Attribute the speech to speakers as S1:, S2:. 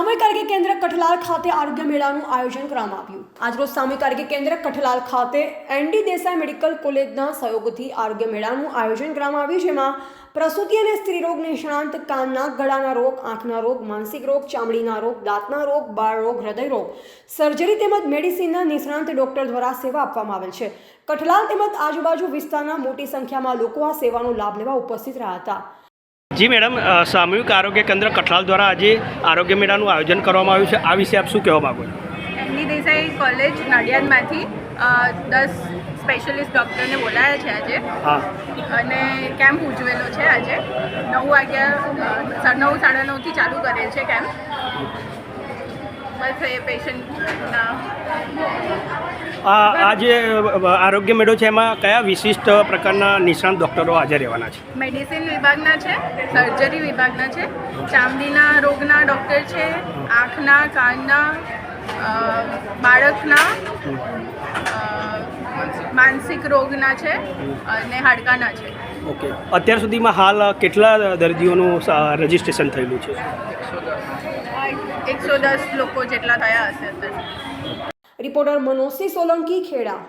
S1: સામૂહિક આરોગ્ય કેન્દ્ર કઠલાલ ખાતે આરોગ્ય મેળાનું આયોજન કરવામાં આવ્યું. આજરોજ સામૂહિક આરોગ્ય કેન્દ્ર કઠલાલ ખાતે એનડી દેસાઈ મેડિકલ કોલેજના સહયોગથી આરોગ્ય મેળાનું આયોજન કરવામાં આવ્યું, જેમાં પ્રસૂતિ અને સ્ત્રી રોગ નિષ્ણાંત, કાનના ગળાના રોગ, આંખના રોગ, માનસિક રોગ, ચામડીના રોગ, દાંતના રોગ, બાળ રોગ, હૃદય રોગ, સર્જરી તેમજ મેડિસિનના નિષ્ણાંત ડોક્ટર દ્વારા સેવા આપવામાં આવેલ છે. કઠલાલ તેમજ આજુબાજુ વિસ્તારના મોટી સંખ્યામાં લોકો આ સેવાનો લાભ લેવા ઉપસ્થિત રહ્યા હતા.
S2: જી મેડમ સામૂહિક આરોગ્ય કેન્દ્ર કઠલાલ દ્વારા આજે આરોગ્ય મેળાનું આયોજન કરવામાં આવ્યું છે. આ વિશે આપ શું કહેવા માગો છો?
S3: એમની દેસાઈ કોલેજ નડિયાદમાંથી દસ સ્પેશિયલિસ્ટ ડૉક્ટરને બોલાયા છે આજે. અને કેમ્પ ઉજવેલો છે આજે. નવ વાગ્યા નવ સાડા નવથી ચાલુ કરેલ છે કેમ્પ. બસ એ પેશન્ટના
S2: આ જે આરોગ્ય મેળો છે એમાં કયા વિશિષ્ટ પ્રકારના નિષ્ણાત ડૉક્ટરો હાજર રહેવાના છે?
S3: મેડિસિન વિભાગના છે સર્જરી વિભાગના છે ચામડીના રોગના ડૉક્ટર છે આંખના કાનના બાળકના માનસિક રોગના છે અને હાડકાના છે.
S2: ઓકે. અત્યાર સુધીમાં હાલ કેટલા દર્દીઓનું રજિસ્ટ્રેશન થયેલું છે?
S3: એકસો દસ લોકો જેટલા થયા હશે અત્યારે.
S1: રિપોર્ટર મનોજસિંહ સોલંકી ખેડા